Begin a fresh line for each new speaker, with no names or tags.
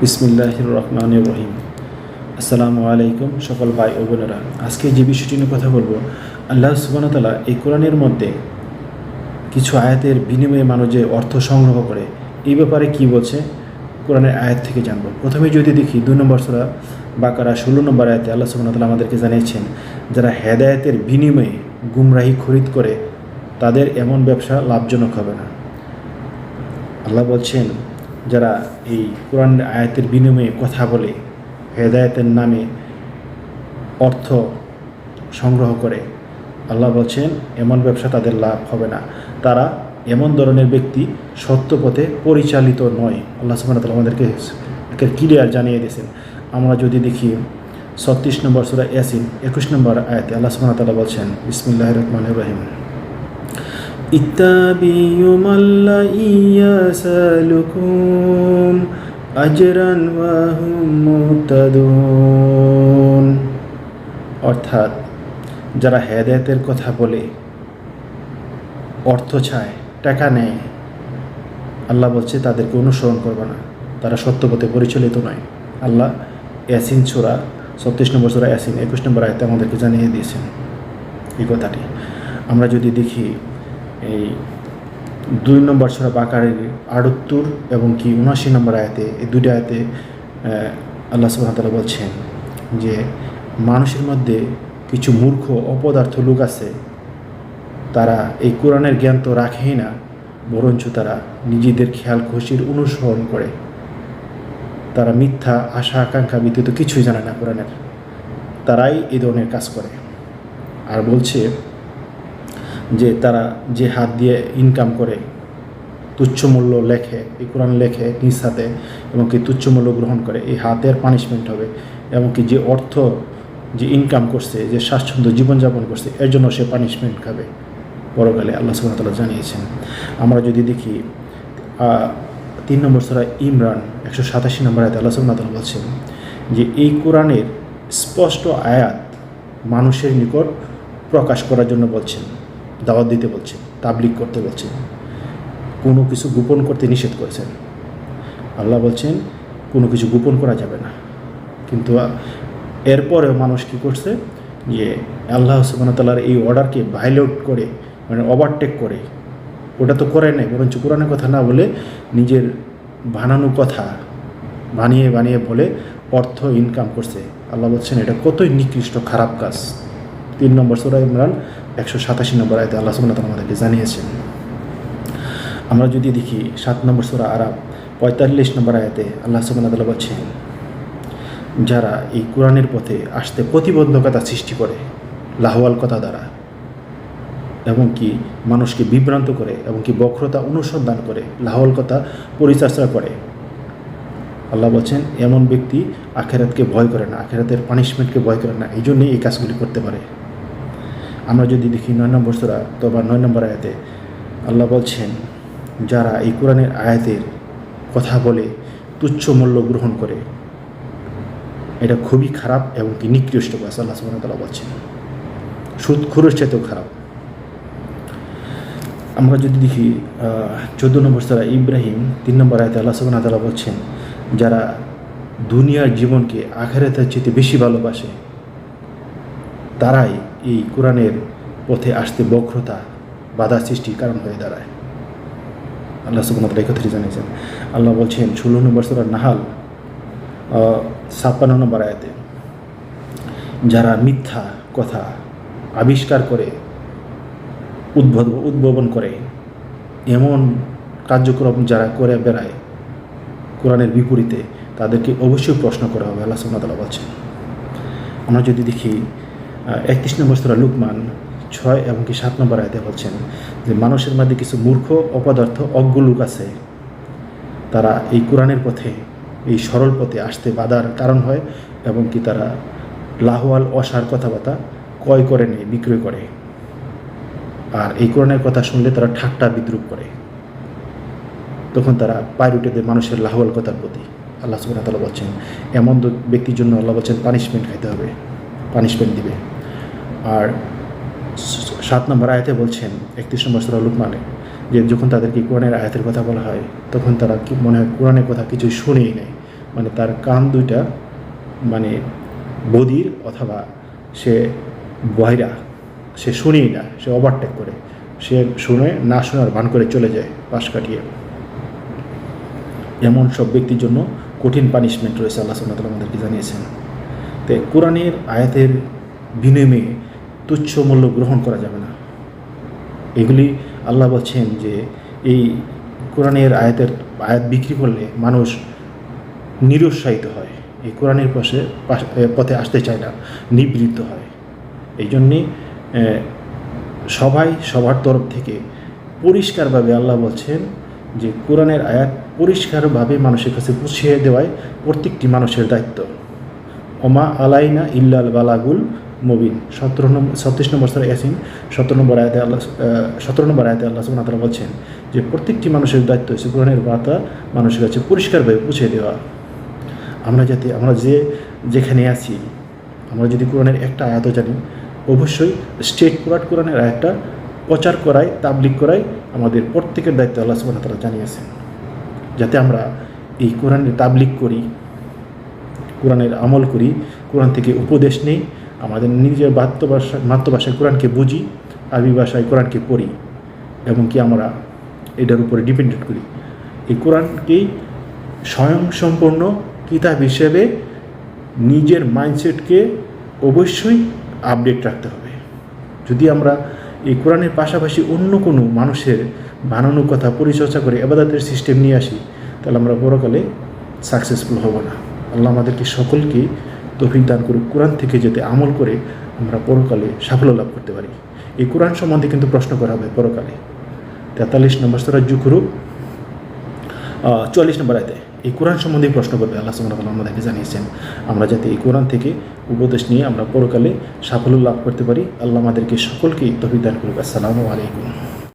বিসমিল্লাহ রহমান রহিম আসসালামু আলাইকুম সকল ভাই ও বোনেরা। আজকে যে বিষয়টি নিয়ে কথা বলব, আল্লাহ সুবানতালা এই কোরআনের মধ্যে কিছু আয়াতের বিনিময়ে মানুষ যে অর্থ সংগ্রহ করে। এই ব্যাপারে কি বলছে? কোরআনের আয়াত থেকে জানব। প্রথমে যদি দেখি, দুই নম্বর সুরা বাকারা, ষোলো নম্বর আয়াতে আল্লাহ সুবানতালা আমাদেরকে জানিয়েছেন, যারা হেদায়তের বিনিময়ে গুমরাহি খরিদ করে, তাদের এমন ব্যবসা লাভজনক হবে না। আল্লাহ বলছেন যারা এই কোরআন আয়াতের বিনিময়ে কথা বলে, হেদায়তের নামে অর্থ সংগ্রহ করে, আল্লাহ বলছেন, এমন ব্যবসা তাদের লাভ হবে না। তারা এমন ধরনের ব্যক্তি সত্য পথে পরিচালিত নয়। আল্লাহ সুবাহ তালা আমাদেরকে ক্লিয়ার জানিয়ে দিয়েছেন। আমরা যদি দেখি, ছত্রিশ নম্বর সুরা ইয়াসিন, একুশ নম্বর আয়াতে আল্লাহ সুবাহ তালা বলছেন বিসমুল্লাহ রহমান রহিম। আজরান ওয়া হুম মুহতাদুন। অর্থাৎ যারা হেদায়েতের কথা বলে, অর্থ চায়, টাকা নেয়, আল্লাহ বলছে তাদেরকে অনুসরণ করবে না। তারা সত্যপথে পরিচালিত নয়। আল্লাহ ইয়াসিন ছোরা ছত্রিশ নম্বর ছোরা ইয়াসিন একুশ নম্বর আয়তে আমাদেরকে জানিয়ে দিয়েছেন এই কথাটি। আমরা যদি দেখি এই দুই নম্বর ছড়া বাকারের আটাত্তর এবং কি উনআশি নম্বর আয়াতে, এই দুইটা আয়াতে আল্লাহ সুবাহতালা বলছেন যে, মানুষের মধ্যে কিছু মূর্খ অপদার্থ লোক আছে, তারা এই কোরআনের জ্ঞান তো রাখেই না, বরঞ্চ তারা নিজেদের খেয়াল খুশির অনুসরণ করে। তারা মিথ্যা, আশা, আকাঙ্ক্ষা ব্যতীত কিছুই জানে না কোরআনের। তারাই এই ধরনের কাজ করে। আর বলছে যে তারা যে হাত দিয়ে ইনকাম করে, তুচ্ছ মূল্য লেখে, এই কোরআন লেখে নিজ হাতে, এবং কি তুচ্ছ মূল্য গ্রহণ করে, এই হাতের পানিশমেন্ট হবে, এবং কি যে অর্থ যে ইনকাম করছে, যে স্বাচ্ছন্দ্য জীবনযাপন করছে, এর জন্য সে পানিশমেন্ট খাবে। পরকালে আল্লাহ সুবাহতাল্লাহ জানিয়েছেন। আমরা যদি দেখি তিন নম্বর সরা ইমরান, একশো সাতাশি নম্বর আয়াত আল্লাহ সুবাহতাল্লাহ বলছেন যে, এই কোরআনের স্পষ্ট আয়াত মানুষের নিকট প্রকাশ করার জন্য বলছেন। দাওয়াত দিতে বলছেন তাবলিক করতে বলছেন কোনো কিছু গোপন করতে নিষেধ করেছেন। আল্লাহ বলছেন, কোনো কিছু গোপন করা যাবে না। কিন্তু এরপরেও মানুষ কী করছে, যে আল্লাহ সুবাহতাল্লাহর এই অর্ডারকে ভাইলেট করে মানে ওভারটেক করে, ওটা তো করে নাই, বরঞ্চ কোরআনের কথা না বলে নিজের বানানো কথা বানিয়ে বানিয়ে বলে অর্থ ইনকাম করছে। আল্লাহ বলছেন, এটা কতই নিকৃষ্ট খারাপ কাজ। তিন নম্বর সুরা ইমরান একশো সাতাশি নম্বর আয়তে আল্লাহ ওয়া আমাদেরকে জানিয়েছেন। আমরা যদি দেখি সাত নম্বর সুরা আরব পঁয়তাল্লিশ নম্বর আয়াতে আল্লাহ তাআলা বলছেন, যারা এই কোরআনের পথে আসতে প্রতিবন্ধকতা সৃষ্টি করে, লাহওয়াল কথা দ্বারা এবং কি মানুষকে বিভ্রান্ত করে এবং কি বক্রতা অনুসন্ধান করে, লাহওয়াল কথা পরিচর্যা করে, আল্লাহ বলছেন, এমন ব্যক্তি আখেরাতকে ভয় করে না, আখেরাতের পানিশমেন্টকে ভয় করে না এই জন্যই এই কাজগুলি করতে পারে। আমরা যদি দেখি নয় নম্বর সুরা তবা নয় নম্বর আয়াতে আল্লাহ বলছেন, যারা এই কোরআনের আয়াতের কথা বলে তুচ্ছ মূল্য গ্রহণ করে, এটা খুবই খারাপ এবং কি নিকৃষ্ট কাজ আল্লাহ সুবাহতাল্লাহ বলছেন। সুদ খুরের চাইতেও খারাপ। আমরা যদি দেখি চোদ্দ নম্বর সারা ইব্রাহিম, তিন নম্বর আয়তে আল্লাহ সুবাহ তালা বলছেন, যারা দুনিয়ার জীবনকে আখেরাতের চেয়ে বেশি ভালোবাসে, তারাই এই কোরআনের পথে আসতে বক্রতা, বাধা সৃষ্টির কারণ হয়ে দাঁড়ায়। আল্লাহ তালা কথাটি জানিয়েছেন। আল্লাহ বলছেন, ষোলো নম্বর সারা নাহাল ছাপ্পান্ন নম্বর আয়াতে, যারা মিথ্যা কথা আবিষ্কার করে, উদ্ভব, উদ্ভাবন করে, এমন কার্যক্রম যারা করে বেড়ায়, কোরআনের বিপরীতে, তাদেরকে অবশ্যই প্রশ্ন করা হবে, আল্লাহ সুবহানাহু বলছেন। আমরা যদি দেখি একত্রিশ নম্বর সুরা লুকমান ছয় এবং কি সাত নম্বর আয়তে বলছেন যে মানুষের মধ্যে কিছু মূর্খ, অপদার্থ, অজ্ঞ লোক আছে। তারা এই কোরআনের পথে, এই সরল পথে আসতে বাধার কারণ হয় এবং কি তারা লাহওয়াল অসার কথাবার্তা ক্রয় করে নেয়, বিক্রয় করে। আর এই কোরআনের কথা শুনলে তারা ঠাট্টা বিদ্রুপ করে। তখন তারা পায়ের উঠে দেয় মানুষের লাহওয়াল কথার প্রতি। আল্লাহ সুবাহ তালা বলছেন, এমন ব্যক্তির জন্য আল্লাহ বলছেন পানিশমেন্ট খাইতে হবে। পানিশমেন্ট দিবে। আর সাত নম্বর আয়াতে বলছেন একত্রিশ নম্বর সুরা লুকমানে, যে যখন তাদেরকে কোরআনের আয়াতের কথা বলা হয়, তখন তারা কি মনে হয় কোরআনের কথা কিছুই শুনেই নেয় মানে তার কান দুইটা মানে বদির অথবা সে বহিরা, সে শুনেই না, সে ওভারটেক করে। সে শুনে, না শোনার ভান করে চলে যায়, পাশ কাটিয়ে। এমন সব ব্যক্তির জন্য কঠিন পানিশমেন্ট রয়েছে, আল্লাহ সাল্লাহ আমাদেরকে জানিয়েছেন। তো কোরআনের আয়াতের বিনিময়ে তুচ্ছ মূল্য গ্রহণ করা যাবে না। এগুলি আল্লাহ বলছেন যে, এই কোরআনের আয়াতের, আয়াত বিক্রি করলে মানুষ নিরুৎসাহিত হয়। এই কোরআনের পাশে পথে আসতে চায় না, নিবৃত্ত হয়। এই জন্যে সবাই সবার তরফ থেকে পরিষ্কারভাবে আল্লাহ বলছেন যে, কোরআনের আয়াত পরিষ্কারভাবে মানুষের কাছে পৌঁছিয়ে দেওয়াই প্রত্যেকটি মানুষের দায়িত্ব। ওমা আলাইনা ইল্লাল বালাগুল মবিন। সতেরো নম্বর ছত্রিশ নম্বর সারা ইয়াসিন, সতেরো নম্বর আয়াতে আল্লাহ সতেরো নম্বর আয়াতে আল্লাহ সুবহানাহু ওয়া তাআলা বলছেন যে প্রত্যেকটি মানুষের দায়িত্ব হচ্ছে কোরআনের বার্তা মানুষের কাছে পরিষ্কারভাবে পৌঁছে দেওয়া। আমরা যাতে, আমরা যে, যেখানে আছি, আমরা যদি কোরআনের একটা আয়াতও জানি, অবশ্যই স্টেট পুরাট কোরআনের আয়াতটা প্রচার করাই তাবলিক করাই আমাদের প্রত্যেকের দায়িত্ব আল্লাহ ওয়া তাআলা জানিয়েছেন। যাতে আমরা এই কোরআনের তাবলিক করি কোরআনের আমল করি, কোরআন থেকে উপদেশ নেই, আমাদের নিজের মাতৃভাষা মাতৃভাষায় কোরআনকে বুঝি আরবি ভাষায় কোরআনকে পড়ি এবং কি আমরা এটার উপরে ডিপেন্ডেন্ট করি। এই কোরআনকেই স্বয়ংসম্পূর্ণ কিতাব হিসেবে নিজের মাইন্ডসেটকে অবশ্যই আপডেট রাখতে হবে। যদি আমরা এই কোরআনের পাশাপাশি অন্য কোনো মানুষের বানানো কথা, পরিচর্যা করে এবাদাতের সিস্টেম নিয়ে আসি, তাহলে আমরা বড়কালে সাকসেসফুল হব না। আল্লাহ আমাদেরকে সকলকে তৌফিক দান করুক, কোরআন থেকে যাতে আমল করে আমরা পরকালে সাফল্য লাভ করতে পারি। এই কোরআন সম্বন্ধে কিন্তু প্রশ্ন করা হবে পরকালে। তেতাল্লিশ নম্বর সরা জুকুরু চুয়াল্লিশ নম্বর আয়তে। এই কোরআন সম্বন্ধে প্রশ্ন করবে আল্লাহ সুবহানাহু আমাদেরকে জানিয়েছেন, আমরা যাতে এই কোরআন থেকে উপদেশ নিয়ে আমরা পরকালে সাফল্য লাভ করতে পারি। আল্লাহ আমাদেরকে সকলকেই তৌফিক দান করুক। আসসালামু আলাইকুম।